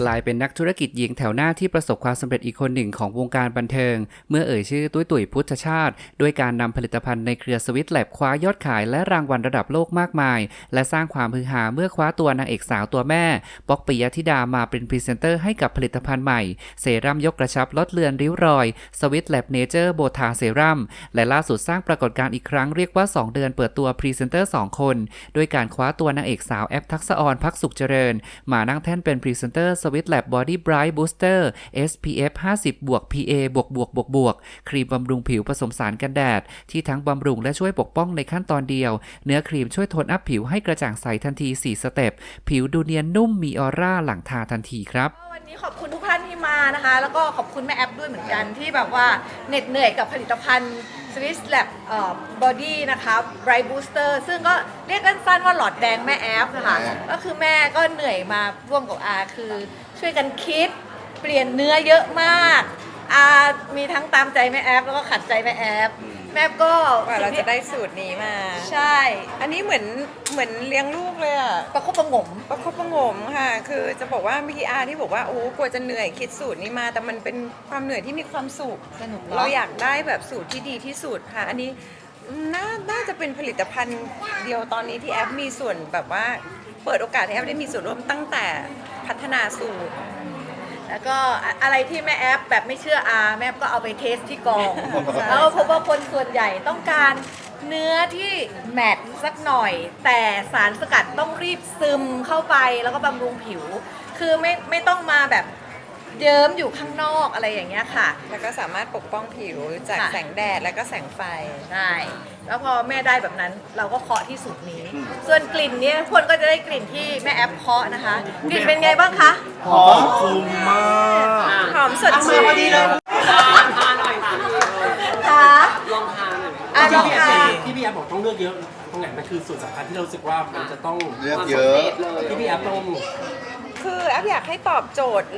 กลายเป็นนักธุรกิจหญิงแถวหน้าที่ประสบความสำเร็จอีกคนหนึ่งของวงการบันเทิง เมื่อเอ่ยชื่อตุ้ยตุ๋ยพุทธชาติ ด้วยการนำผลิตภัณฑ์ในเครือสวิตแลบคว้ายอดขายและรางวัลระดับโลกมากมาย และสร้างความฮือฮาเมื่อคว้าตัวนางเอกสาวตัวแม่ ป๊อกปิยธิดามาเป็นพรีเซนเตอร์ให้กับผลิตภัณฑ์ใหม่ เซรั่มยกกระชับลดเลือนริ้วรอยสวิตแลบเนเจอร์โบทาเซรั่มและล่าสุดสร้างปรากฏการณ์อีกครั้งเรียกว่า 2 เดือนเปิดตัวพรีเซนเตอร์ 2 คน ด้วยการคว้าตัวนางเอกสาวแอปทักษออนพักสุขเจริญ มานั่งแท่นเป็นพรีเซนเตอร์สวิตแลบบอดี้ไบรท์บูสเตอร์ SPF 50บวก PA บวกบวกบวกบวกครีมบำรุงผิวผสมสารกันแดด ที่ทั้งบำรุงและช่วยปกป้องในขั้นตอนเดียว เนื้อครีมช่วยโทนอัพผิวให้กระจ่างใสทันที 4 สเต็ป ผิวดูเนียนนุ่มมีออร่าหลังทาทันทีครับ วันนี้ขอบคุณานที่มานะคะ แล้วก็ขอบคุณแม่แอปด้วยเหมือนกันที่แบบว่าเหน็ดเหนื่อยกับผลิตภัณฑ์ Swiss Lab เอ่อบอดี้นะคะ Bright Booster ซึ่งก็เรียกสั้นๆว่าหลอดแดงแม่แอปนะคะก็คือแม่ก็เหนื่อยมาร่วมกับอาคือช่วยกันคิด เปลี่ยนเนื้อเยอะมากอามีทั้งตามใจแม่แอปแล้วก็ขัดใจแม่แอป แม่แอปก็กว่าเราจะได้สูตรนี้มา ใช่ อันนี้เหมือนเหมือนเลี้ยงลูกเลยอะประคบประหงม ประคบประหงมค่ะ คือจะบอกว่าเมื่อกี้อาที่บอกว่าโอ้กลัวจะเหนื่อยคิดสูตรนี้มา แต่มันเป็นความเหนื่อยที่มีความสุขสนุกเนอะ เราอยากได้แบบสูตรที่ดีที่สุดค่ะ อันนี้น่าน่าจะเป็นผลิตภัณฑ์เดียวตอนนี้ที่แอปมีส่วนแบบว่า เปิดโอกาสให้แอปได้มีส่วนร่วมตั้งแต่พัฒนาสูตร แล้วก็อะอะไรที่แม่แอปแบบไม่เชื่ออาแม่แอปก็เอาไปเทสที่กอง แล้วก็พบว่าคนส่วนใหญ่ต้องการเนื้อที่แมทสักหน่อย แต่สารสกัดต้องรีบซึมเข้าไปแล้วก็บำรุงผิว คือไม่ไม่ต้องมาแบบ เยิ้มอยู่ข้างนอกอะไรอย่างเงี้ยค่ะ แล้วก็สามารถปกป้องผิวจากค่ะ แสงแดดและก็แสงไฟ ใช่แล้วพอแม่ได้แบบนั้นเราก็เคาะที่สูตรนี้ ส่วนกลิ่นเนี้ยคนก็จะได้กลิ่นที่แม่แอปเคาะนะคะ กลิ่นเป็นไงบ้างคะ หอมฟุ้งมาก หอมสดชื่นพอดีเลยคะลองทานหน่อยอะลองที่ทานพี่พี่แอฟบอกต้องเลือกเยอะ ตรงไหนมันคือส่วนสำคัญที่เรารู้สึกว่ามันจะต้องเลือกเยอะเลยที่พี่แอฟต้อง คือแอฟอยากให้ตอบโจทย์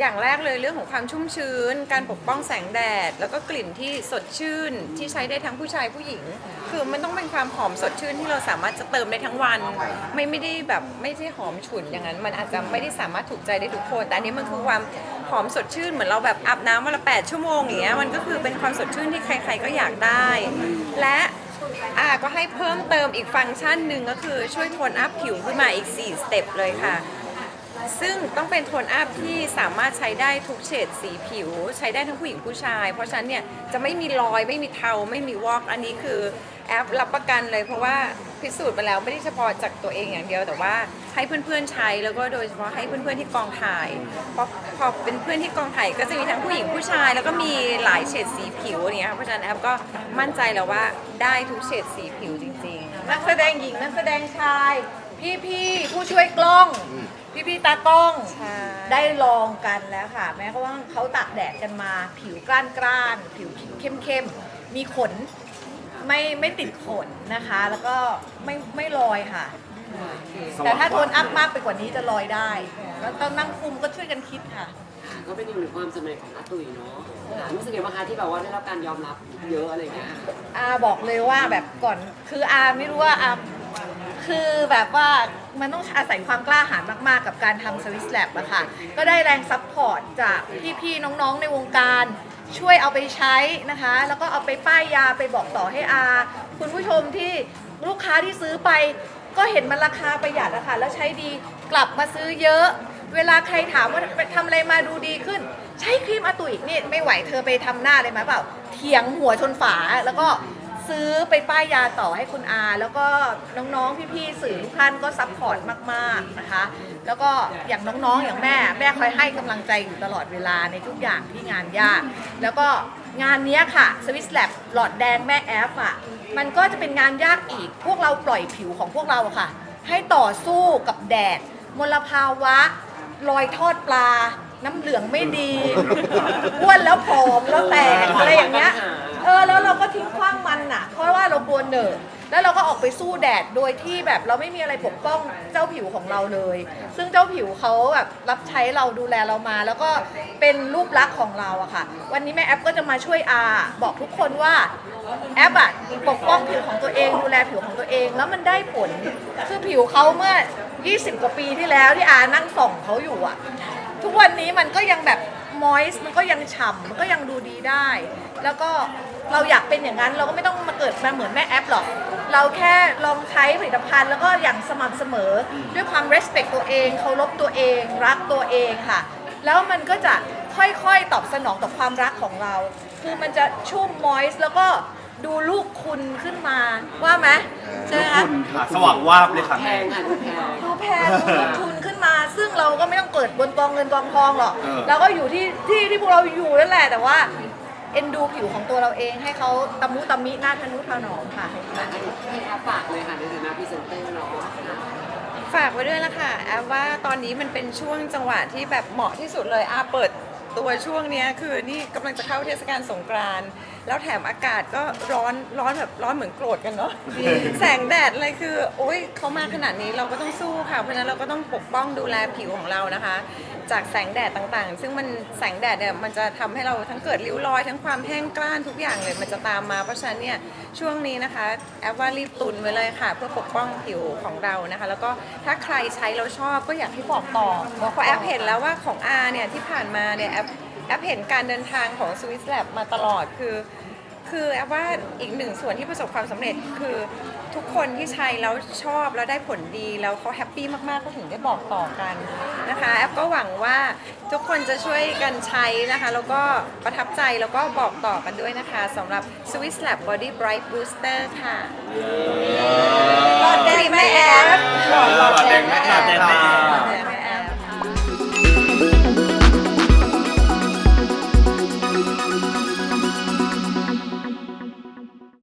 อย่างแรกเลยเรื่องของความชุ่มชื้น การปกป้องแสงแดด แล้วก็กลิ่นที่สดชื่นที่ใช้ได้ทั้งผู้ชายผู้หญิง คือมันต้องเป็นความหอมสดชื่นที่เราสามารถจะเติมได้ทั้งวัน ไม่ไม่ได้แบบไม่ใช่หอมฉุนอย่างนั้น มันอาจจะไม่ได้สามารถถูกใจได้ทุกคน แต่อันนี้มันคือความหอมสดชื่นเหมือนเราแบบอาบน้ำวันละ 8 ชั่วโมงอย่างเงี้ยมันก็คือเป็นความสดชื่นที่ใคร ๆก็อยากได้ และอาก็ให้เพิ่มเติมอีกฟังก์ชันหนึ่งก็คือช่วยโทนอัพผิวขึ้นมาอีก 4 สเต็ปเลยค่ะ ซึ่งต้องเป็นโทนอัพที่สามารถใช้ได้ทุกเฉดสีผิว ใช้ได้ทั้งผู้หญิงผู้ชาย เพราะฉะนั้นเนี่ยจะไม่มีรอยไม่มีเทาไม่มีวอกอันนี้คือแอปรับประกันเลยเพราะว่าพิสูจน์มาแล้วไม่ได้เฉพาะจากตัวเองอย่างเดียว แต่ว่าให้เพื่อนๆใช้แล้วก็โดยเฉพาะให้เพื่อนๆที่กองถ่ายเพราะพอเป็นเพื่อนที่กองถ่ายก็จะมีทั้งผู้หญิงผู้ชาย แล้วก็มีหลายเฉดสีผิวอย่างเงี้ยเพราะฉะนั้นแอปก็มั่นใจแล้วว่าได้ทุกเฉดสีผิวจริง ๆ นักแสดงหญิงนักแสดงชาย พี่พี่ๆผู้ช่วยกล้อง พี่พี่ๆตากล้อง ใช่ ได้ลองกันแล้วค่ะ แม้กระทั่งเขาตากแดดกันมา ผิวกล้านกร้านๆผิวเข้มเข้มๆมีขน ไม่ไม่ติดขนนะคะ แล้วก็ไม่ไม่ลอยค่ะ แต่ถ้าโทนอัพมากไปกว่านี้จะลอยได้แล้วต้องนั่งคุมก็ช่วยกันคิดค่ะ ค่ะก็เป็นอีกหนึ่งความสำเร็จของอาตุยเนาะค่ะรู้สึกยังไงบ้างคะที่แบบว่าได้รับการยอมรับเยอะอะไรอย่างเงี้ยค่ะอาบอกเลยว่าแบบก่อนคืออาไม่รู้ว่าอา คือแบบว่ามันต้องอาศัยความกล้าหาญมาก ๆ กับการทำสวิสแลบอะค่ะ ก็ได้แรงซัพพอร์ตจากพี่ๆน้องๆในวงการช่วยเอาไปใช้นะคะ แล้วก็เอาไปป้ายยาไปบอกต่อให้อา คุณผู้ชมที่ลูกค้าที่ซื้อไป ก็เห็นมันราคาประหยัดอะค่ะแล้วใช้ดีกลับมาซื้อเยอะ เวลาใครถามว่าทำอะไรมาดูดีขึ้น ใช้ครีมอาตุยนี่ไม่ไหวเธอไปทำหน้าเลยไหมเปล่าเถียงหัวชนฝาแล้วก็ ซื้อไปป้ายยาต่อให้คุณอา แล้วก็น้องๆ พี่ๆ สื่อทุกท่านก็ซัพพอร์ตมากๆนะคะ แล้วก็อย่างน้องๆ อย่างแม่ แม่คอยให้กำลังใจอยู่ตลอดเวลาในทุกอย่างที่งานยาก แล้วก็งานนี้ค่ะสวิสแลบหลอดแดงแม่แอฟอะ มันก็จะเป็นงานยากอีก พวกเราปล่อยผิวของพวกเราค่ะ ให้ต่อสู้กับแดด มลภาวะ รอยทอดปลา น้ำเหลืองไม่ดีอ้วนแล้วผอมแล้วแตกอะไรอย่างเงี้ย เออแล้วเราก็ทิ้งขว้างมันน่ะ เพราะว่าเรากลัวเหนอะแล้วเราก็ออกไปสู้แดดโดยที่แบบเราไม่มีอะไรปกป้องเจ้าผิวของเราเลย ซึ่งเจ้าผิวเขาแบบรับใช้เราดูแลเรามา แล้วก็เป็นรูปลักษณ์ของเราอะค่ะ วันนี้แม่แอปก็จะมาช่วยอาบอกทุกคนว่าแอปอะปกป้องผิวของตัวเอง ดูแลผิวของตัวเอง แล้วมันได้ผลคือผิวเขาเมื่อ 20 กว่าปีที่แล้วที่อานั่งส่องเขาอยู่อะทุกวันนี้มันก็ยังแบบ มอยส์มันก็ยังฉ่ำมันก็ยังดูดีได้ แล้วก็เราอยากเป็นอย่างนั้นเราก็ไม่ต้องมาเกิดมาเหมือนแม่แอปหรอก เราแค่ลองใช้ผลิตภัณฑ์แล้วก็อย่างสม่ำเสมอ ด้วยความ respect ตัวเองเคารพตัวเอง รักตัวเองค่ะ แล้วมันก็จะค่อยๆ ตอบสนองต่อความรักของเรา คือมันจะชุ่มมอยส์แล้วก็ดูลูกคุณขึ้นมาว่าไหมใช่ไหมคะสว่างวาบเลยค่ะแพงค่ะดูแพงดูแพงดูลงทุนขึ้นมา ซึ่งเราก็ไม่ต้องเกิดบนกองเงินกองทองหรอกเออ เราก็อยู่ที่ที่ที่พวกเราอยู่นั่นแหละแต่ว่าเอ็นดูผิวของตัวเราเองให้เขาตะมุตะมิหน้าทะนุถนอมค่ะ ให้แอปฝากเลยค่ะในฐานะพรีเซนเตอร์เนาะฝากไว้ด้วยละค่ะแอฟว่าตอนนี้มันเป็นช่วงจังหวะที่แบบเหมาะที่สุดเลยอาเปิด ตัวช่วงเนี้ยคือนี่กำลังจะเข้าเทศกาลสงกรานต์แล้วแถมอากาศก็ร้อนร้อนแบบร้อนเหมือนโกรธกันเนาะแสงแดดอะไรคือ โอ๊ยเขามาขนาดนี้เราก็ต้องสู้ค่ะเพราะฉะนั้นเราก็ต้องปกป้องดูแลผิวของเรานะคะ จากแสงแดดต่างๆ ซึ่งมันแสงแดดเนี่ยมันจะทำให้เราทั้งเกิดริ้วรอย ทั้งความแห้งกร้านทุกอย่างเลยมันจะตามมา เพราะฉะนั้นเนี่ยช่วงนี้นะคะแอฟว่ารีบตุนไว้เลยค่ะ เพื่อปกป้องผิวของเรานะคะ แล้วก็ถ้าใครใช้แล้วชอบก็อยากให้บอกต่อเพราะแอฟเห็นแล้วว่าของอาเนี่ยที่ผ่านมาเนี่ยแอฟแอฟเห็นการเดินทางของ Swiss Lab มาตลอดคือ คือแอบว่าอีกหนึ่งส่วนที่ประสบความสำเร็จคือทุกคนที่ใช้แล้วชอบแล้วได้ผลดีแล้วเขาแฮปปี้มากๆเขาถึงได้บอกต่อกันนะคะแอบก็หวังว่าทุกคนจะช่วยกันใช้นะคะแล้วก็ประทับใจแล้วก็บอกต่อกันด้วยนะคะสำหรับ Swiss Lab Body Bright Booster ค่ะ